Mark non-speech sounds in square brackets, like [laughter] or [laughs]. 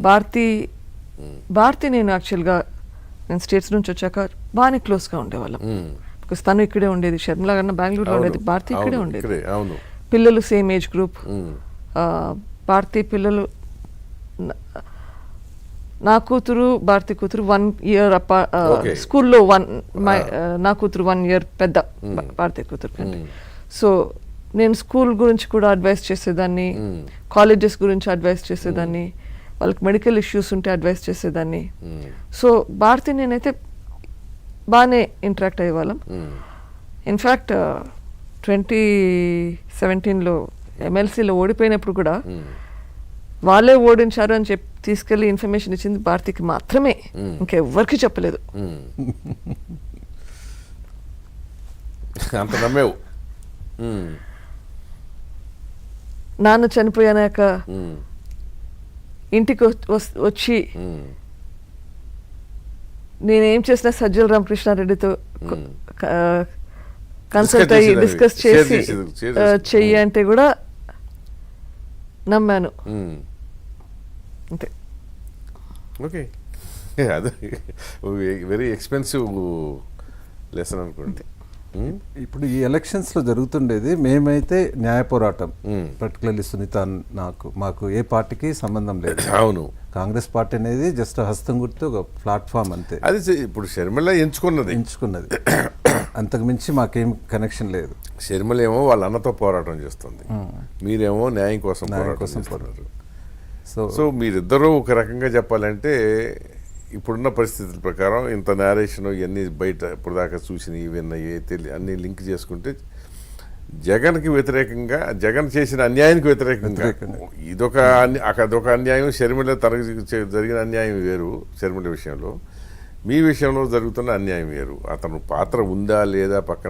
భారతి భారతి నేను యాక్చువల్గా నేను స్టేట్స్ నుంచి వచ్చాక బాగానే క్లోజ్గా ఉండేవాళ్ళం. బికాస్ తను ఇక్కడే ఉండేది షర్మిల కన్నా బెంగళూరులో ఉండేది భారతి ఇక్కడే ఉండేది. పిల్లలు సేమ్ ఏజ్ గ్రూప్ భారతి పిల్లలు నా- కూతురు భారతి కూతురు వన్ ఇయర్ అప్ప. స్కూల్లో వన్ మై నా కూతురు వన్ ఇయర్ పెద్ద భారతి కూతురు కంటే. సో నేను స్కూల్ గురించి కూడా అడ్వైస్ చేసేదాన్ని. కాలేజెస్ గురించి అడ్వైస్ చేసేదాన్ని వాళ్ళకి మెడికల్ ఇష్యూస్ ఉంటే అడ్వైస్ చేసేదాన్ని. సో భారతి నేనైతే బాగానే ఇంటరాక్ట్ అయ్యేవాళ్ళం. ఇన్ఫ్యాక్ట్ ట్వంటీ సెవెంటీన్లో ఎమ్మెల్సీలో ఓడిపోయినప్పుడు కూడా. వాళ్ళే ఓడించారు అని చెప్పి తీసుకెళ్ళి ఇన్ఫర్మేషన్ ఇచ్చింది భారతికి మాత్రమే. ఇంకెవ్వరికి చెప్పలేదు. [laughs] అంత నమ్మేవు. నాన్న చనిపోయాక ఇంటికి వచ్చి నేనేం చేసినా సజ్జల రామకృష్ణారెడ్డితో. కన్సల్ట్ అయ్యి. డిస్కస్ చేసి. చెయ్యి. అంటే కూడా నమ్మాను. అంతే ఓకే [laughs] అదే వెరీ ఎక్స్పెన్సివ్ లెసన్ అనుకోండి ఇప్పుడు ఈ ఎలక్షన్స్లో జరుగుతుండేది మేమైతే న్యాయ పోరాటం. మ్మ్. పర్టికులర్లీ సునీత నాకు మాకు ఏ పార్టీకి సంబంధం లేదు. [coughs] అవును. కాంగ్రెస్ పార్టీ అనేది జస్ట్ హస్తం గుర్తు ఒక ప్లాట్ఫామ్ అంతే. అది ఇప్పుడు షర్మిల ఎంచుకున్నది. ఎంచుకున్నది. [coughs] అంతకు మించి మాకేం కనెక్షన్ లేదు. షర్మిల ఏమో వాళ్ళ అన్నతో పోరాటం చేస్తుంది. మీరేమో న్యాయం కోసం పోరాటం కోసం సో సో మీరిద్దరూ ఒక రకంగా చెప్పాలంటే ఇప్పుడున్న పరిస్థితుల ప్రకారం ఇంత నేరేషన్ ఇవన్నీ బయట ఇప్పుడు దాకా చూసినవి విన్నవి తెలి అన్ని లింక్ చేసుకుంటే జగన్కి వ్యతిరేకంగా జగన్ చేసిన అన్యాయానికి వ్యతిరేకంగా. ఇదొక అదొక అన్యాయం షర్మిల తనకి చే- జరిగిన అన్యాయం వేరు షర్మిల విషయంలో. మీ విషయంలో జరుగుతున్న అన్యాయం వేరు. అతను పాత్ర ఉందా లేదా పక్కన